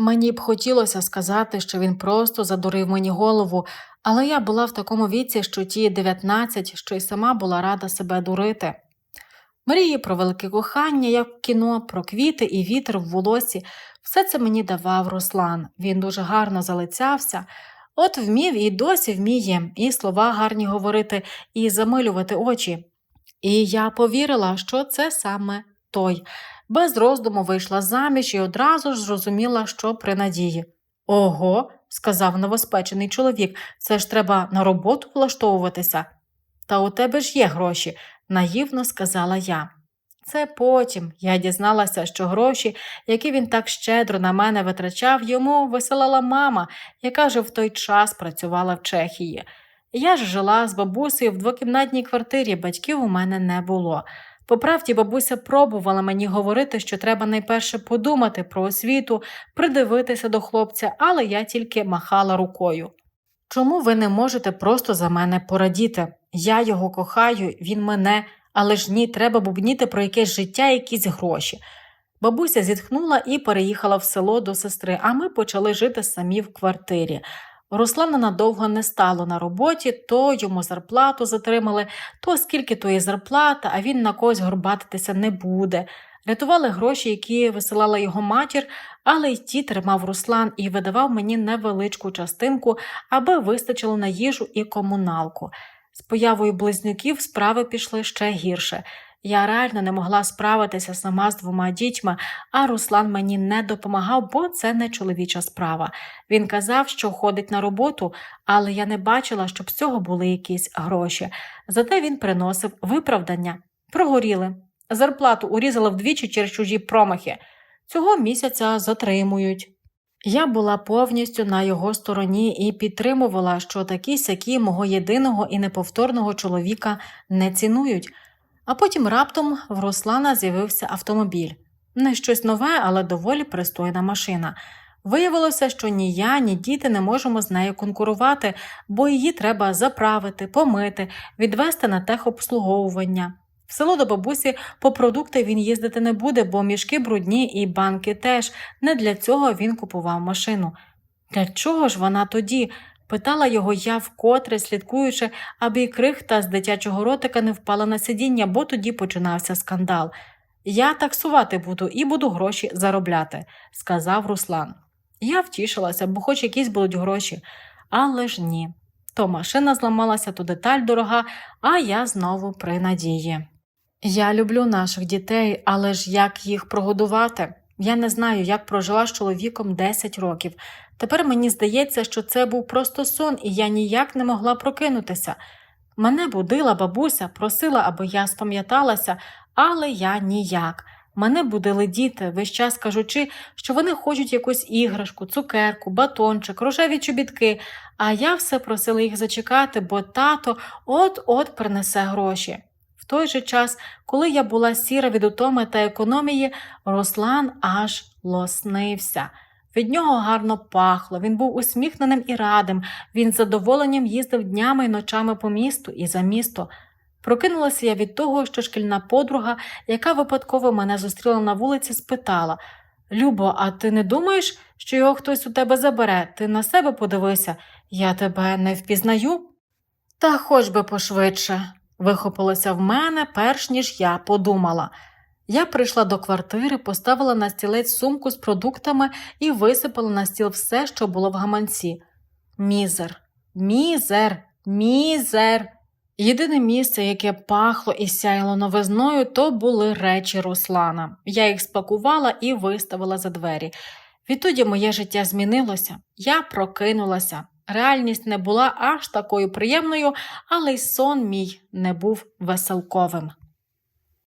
Мені б хотілося сказати, що він просто задурив мені голову, але я була в такому віці, що ті 19, що й сама була рада себе дурити. Мрії про велике кохання, як в кіно, про квіти і вітер в волосі, все це мені давав Руслан. Він дуже гарно залицявся. От вмів і досі вміє, і слова гарні говорити, і замилювати очі. І я повірила, що це саме той. Без роздуму вийшла заміж і одразу ж зрозуміла, що при надії. Ого, сказав новоспечений чоловік, це ж треба на роботу влаштовуватися. Та у тебе ж є гроші, наївно сказала я. Це потім я дізналася, що гроші, які він так щедро на мене витрачав, йому висилала мама, яка же в той час працювала в Чехії. Я ж жила з бабусею в двокімнатній квартирі, батьків у мене не було. По правді, бабуся пробувала мені говорити, що треба найперше подумати про освіту, придивитися до хлопця, але я тільки махала рукою. Чому ви не можете просто за мене порадіти? Я його кохаю, він мене, але ж ні, треба бубніти про якесь життя, якісь гроші. Бабуся зітхнула і переїхала в село до сестри, а ми почали жити самі в квартирі. Руслана надовго не стало на роботі, то йому зарплату затримали, то скільки то є зарплата, а він на когось горбатитися не буде. Рятували гроші, які висилала його матір, але й ті тримав Руслан і видавав мені невеличку частинку, аби вистачило на їжу і комуналку. З появою близнюків справи пішли ще гірше. Я реально не могла справитися сама з двома дітьми, а Руслан мені не допомагав, бо це не чоловіча справа. Він казав, що ходить на роботу, але я не бачила, щоб з цього були якісь гроші. Зате він приносив виправдання. Прогоріли. Зарплату урізали вдвічі через чужі промахи. Цього місяця затримують. Я була повністю на його стороні і підтримувала, що такі сякі мого єдиного і неповторного чоловіка не цінують. А потім раптом в Руслана з'явився автомобіль. Не щось нове, але доволі пристойна машина. Виявилося, що ні я, ні діти не можемо з нею конкурувати, бо її треба заправити, помити, відвести на техобслуговування. В село до бабусі по продукти він їздити не буде, бо мішки брудні і банки теж. Не для цього він купував машину. Для чого ж вона тоді? Питала його я вкотре, слідкуючи, аби і крихта з дитячого ротика не впала на сидіння, бо тоді починався скандал. Я таксувати буду і буду гроші заробляти, сказав Руслан. Я втішилася, бо хоч якісь будуть гроші, але ж ні. То машина зламалася, то деталь дорога, а я знову при надії. Я люблю наших дітей, але ж як їх прогодувати? Я не знаю, як прожила з чоловіком 10 років. Тепер мені здається, що це був просто сон, і я ніяк не могла прокинутися. Мене будила бабуся, просила, аби я спам'яталася, але я ніяк. Мене будили діти, весь час кажучи, що вони хочуть якусь іграшку, цукерку, батончик, рожеві чобітки, а я все просила їх зачекати, бо тато от-от принесе гроші. В той же час, коли я була сіра від утоми та економії, Руслан аж лоснився. Від нього гарно пахло, він був усміхненим і радим, він з задоволенням їздив днями й ночами по місту і за місто. Прокинулася я від того, що шкільна подруга, яка випадково мене зустріла на вулиці, спитала Любо, а ти не думаєш, що його хтось у тебе забере? Ти на себе подивися, я тебе не впізнаю? Та хоч би пошвидше, вихопилося в мене, перш ніж я подумала. Я прийшла до квартири, поставила на стілець сумку з продуктами і висипала на стіл все, що було в гаманці. Мізер, мізер, мізер. Єдине місце, яке пахло і сяяло новизною, то були речі Руслана. Я їх спакувала і виставила за двері. Відтоді моє життя змінилося, я прокинулася. Реальність не була аж такою приємною, але й сон мій не був веселковим.